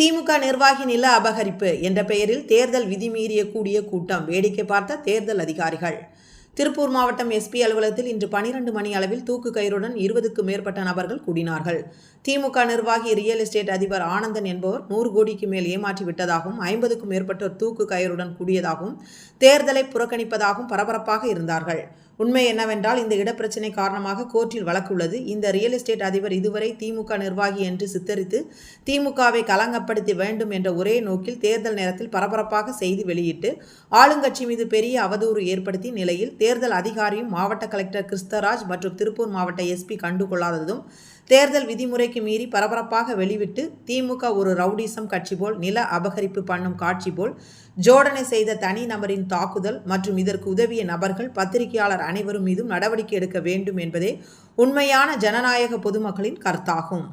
திமுக நிர்வாகி நில அபகரிப்பு என்ற பெயரில் தேர்தல் விதிமீறிய கூடிய கூட்டம் வேடிக்கை பார்த்த தேர்தல் அதிகாரிகள். திருப்பூர் மாவட்டம் எஸ்பி அலுவலகத்தில் இன்று பனிரெண்டு மணி அளவில் தூக்கு கயிறுடன் இருபதுக்கும் மேற்பட்ட நபர்கள் கூடினார்கள். திமுக நிர்வாகி ரியல் எஸ்டேட் அதிபர் ஆனந்தன் என்பவர் நூறு கோடிக்கு மேல் ஏமாற்றி விட்டதாகவும் ஐம்பதுக்கும் மேற்பட்டோர் தூக்கு கயிறுடன் கூடியதாகவும் தேர்தலை புறக்கணிப்பதாகவும் பரபரப்பாக இருந்தார்கள். உண்மை என்னவென்றால் இந்த இடப்பிரச்சினை காரணமாக கோர்ட்டில் வழக்கு உள்ளது. இந்த ரியல் எஸ்டேட் அதிபர் இதுவரை திமுக நிர்வாகி என்று சித்தரித்து திமுகவை கலங்கப்படுத்த வேண்டும் என்ற ஒரே நோக்கில் தேர்தல் நேரத்தில் பரபரப்பாக செய்தி வெளியிட்டு ஆளுங்கட்சி மீது பெரிய அவதூறு ஏற்படுத்திய நிலையில் தேர்தல் அதிகாரியும் மாவட்ட கலெக்டர் கிறிஸ்தராஜ் மற்றும் திருப்பூர் மாவட்ட எஸ்பி கண்டுகொள்ளாததும் தேர்தல் விதிமுறைக்கு மீறி பரபரப்பாக வெளிவிட்டு திமுக ஒரு ரவுடிசம் கட்சி போல் நில அபகரிப்பு பண்ணும் காட்சி போல் ஜோடனை செய்த தனி நபரின் தாக்குதல் மற்றும் இதற்கு உதவிய நபர்கள் பத்திரிகையாளர் அனைவரும் மீதும் நடவடிக்கை எடுக்க வேண்டும் என்பதே உண்மையான ஜனநாயக பொதுமக்களின் கருத்தாகும்.